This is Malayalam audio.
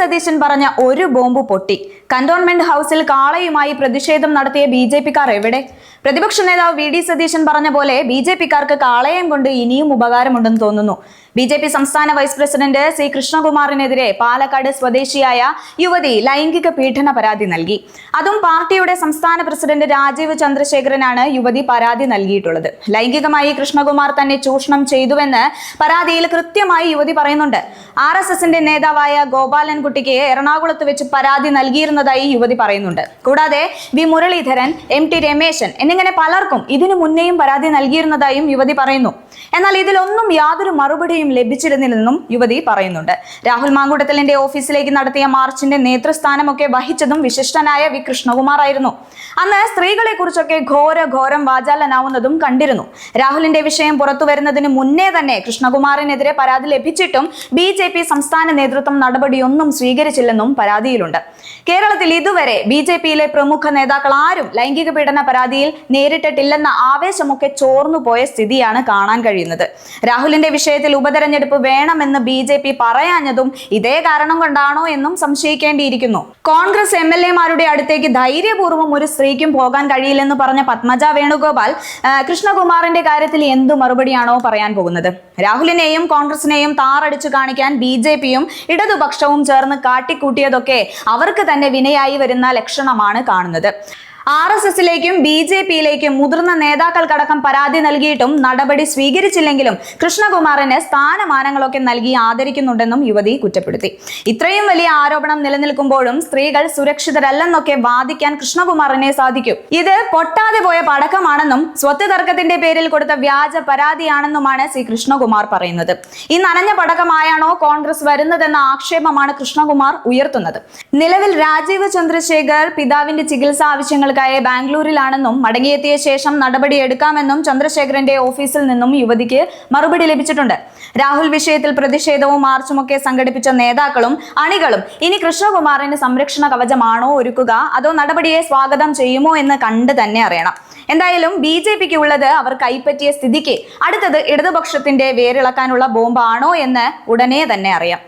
സതീശൻ പറഞ്ഞ ഒരു ബോംബ് പൊട്ടി. കന്റോൺമെന്റ് ഹൗസിൽ കാളയുമായി പ്രതിഷേധം നടത്തിയ ബി ജെ പിക്കാർ എവിടെ? പ്രതിപക്ഷ നേതാവ് വി ഡി സതീശൻ പറഞ്ഞ പോലെ ബി ജെ പിക്കാർക്ക് കാളയം കൊണ്ട് ഇനിയും ഉപകാരമുണ്ടെന്ന് തോന്നുന്നു. ബി ജെ പി സംസ്ഥാന വൈസ് പ്രസിഡന്റ് സി കൃഷ്ണകുമാറിനെതിരെ പാലക്കാട് സ്വദേശിയായ യുവതി ലൈംഗിക പീഡന പരാതി നൽകി. അതും പാർട്ടിയുടെ സംസ്ഥാന പ്രസിഡന്റ് രാജീവ് ചന്ദ്രശേഖരനാണ് യുവതി പരാതി നൽകിയിട്ടുള്ളത്. ലൈംഗികമായി കൃഷ്ണകുമാർ തന്നെ ചൂഷണം ചെയ്തുവെന്ന് പരാതിയിൽ കൃത്യമായി യുവതി പറയുന്നുണ്ട്. ആർ എസ് എസിന്റെ നേതാവായ ഗോപാലൻകുട്ടിക്ക് എറണാകുളത്ത് വെച്ച് പരാതി നൽകിയിരുന്നതായി യുവതി പറയുന്നുണ്ട്. കൂടാതെ V Muraleedharan M T Ramesan എന്നിങ്ങനെ പലർക്കും ഇതിനു മുന്നേയും പരാതി നൽകിയിരുന്നതായും യുവതി പറയുന്നു. എന്നാൽ ഇതിലൊന്നും യാതൊരു മറുപടിയും ലഭിച്ചിരുന്നില്ലെന്നും യുവതി പറയുന്നുണ്ട്. രാഹുൽ മാങ്കൂട്ടത്തലിന്റെ ഓഫീസിലേക്ക് നടത്തിയ മാർച്ചിന്റെ നേതൃസ്ഥാനമൊക്കെ വഹിച്ചതും വിശിഷ്ടനായ വി കൃഷ്ണകുമാർ ആയിരുന്നു അന്ന് സ്ത്രീകളെ കുറിച്ചൊക്കെ ഘോര ഘോരം വാചാലനാവുന്നതും കണ്ടിരുന്നു. രാഹുലിന്റെ വിഷയം പുറത്തു വരുന്നതിന് മുന്നേ തന്നെ കൃഷ്ണകുമാറിനെതിരെ പരാതി ലഭിച്ചിട്ടും ബി ജെ പി സംസ്ഥാന നേതൃത്വം നടപടിയൊന്നും സ്വീകരിച്ചില്ലെന്നും പരാതിയിലുണ്ട്. കേരളത്തിൽ ഇതുവരെ ബി ജെ പിയിലെ പ്രമുഖ നേതാക്കൾ ആരും ലൈംഗിക പീഡന പരാതിയിൽ നേരിട്ടിട്ടില്ലെന്ന ആവേശമൊക്കെ ചോർന്നുപോയ സ്ഥിതിയാണ് കാണാൻ കഴിയുന്നത്. രാഹുലിന്റെ വിഷയത്തിൽ ഉപതെരഞ്ഞെടുപ്പ് വേണമെന്ന് ബി ജെ പി പറയാഞ്ഞതും ഇതേ കാരണം കൊണ്ടാണോ എന്നും സംശയിക്കേണ്ടിയിരിക്കുന്നു. കോൺഗ്രസ് എം എൽ എമാരുടെ അടുത്തേക്ക് ധൈര്യപൂർവം ഒരു സ്ത്രീക്കും പോകാൻ കഴിയില്ലെന്ന് പറഞ്ഞ പത്മജ വേണുഗോപാൽ കൃഷ്ണകുമാറിന്റെ കാര്യത്തിൽ എന്തു മറുപടിയാണോ പറയാൻ പോകുന്നത്? രാഹുലിനെയും കോൺഗ്രസിനെയും താറടിച്ചു കാണിക്കാൻ ബി ജെ പിയും ഇടതുപക്ഷവും ചേർന്ന് കാട്ടിക്കൂട്ടിയതൊക്കെ അവർക്ക് തന്നെ വിനയായി വരുന്ന ലക്ഷണമാണ് കാണുന്നത്. ആർ എസ് എസിലേക്കും ബി ജെ പിയിലേക്കും മുതിർന്ന നേതാക്കൾക്കടക്കം പരാതി നൽകിയിട്ടും നടപടി സ്വീകരിച്ചില്ലെങ്കിലും കൃഷ്ണകുമാറിന് സ്ഥാനമാനങ്ങളൊക്കെ നൽകി ആദരിക്കുന്നുണ്ടെന്നും യുവതി കുറ്റപ്പെടുത്തി. ഇത്രയും വലിയ ആരോപണം നിലനിൽക്കുമ്പോഴും സ്ത്രീകൾ സുരക്ഷിതരല്ലെന്നൊക്കെ വാദിക്കാൻ കൃഷ്ണകുമാറിനെ സാധിക്കും. ഇത് പൊട്ടാതെ പോയ പടക്കമാണെന്നും സ്വത്ത് തർക്കത്തിന്റെ പേരിൽ കൊടുത്ത വ്യാജ പരാതിയാണെന്നുമാണ് സി കൃഷ്ണകുമാർ പറയുന്നത്. ഈ നനഞ്ഞ പടക്കമായാണോ കോൺഗ്രസ് വരുന്നതെന്ന ആക്ഷേപമാണ് കൃഷ്ണകുമാർ ഉയർത്തുന്നത്. നിലവിൽ രാജീവ് ചന്ദ്രശേഖർ പിതാവിന്റെ ചികിത്സാ ആവശ്യങ്ങൾക്കായി ബാംഗ്ലൂരിലാണെന്നും മടങ്ങിയെത്തിയ ശേഷം നടപടി എടുക്കാമെന്നും ചന്ദ്രശേഖരന്റെ ഓഫീസിൽ നിന്നും യുവതിക്ക് മറുപടി ലഭിച്ചിട്ടുണ്ട്. രാഹുൽ വിഷയത്തിൽ പ്രതിഷേധവും മാർച്ചുമൊക്കെ സംഘടിപ്പിച്ച നേതാക്കളും അണികളും ഇനി കൃഷ്ണകുമാറിന് സംരക്ഷണ കവചമാണോ ഒരുക്കുക അതോ നടപടിയെ സ്വാഗതം ചെയ്യുമോ എന്ന് കണ്ട് തന്നെ അറിയണം. എന്തായാലും ബി ജെ പിക്ക് ഉള്ളത് അവർ കൈപ്പറ്റിയ സ്ഥിതിക്ക് അടുത്തത് ഇടതുപക്ഷത്തിന്റെ വേരിളക്കാനുള്ള ബോംബാണോ എന്ന് ഉടനെ തന്നെ അറിയാം.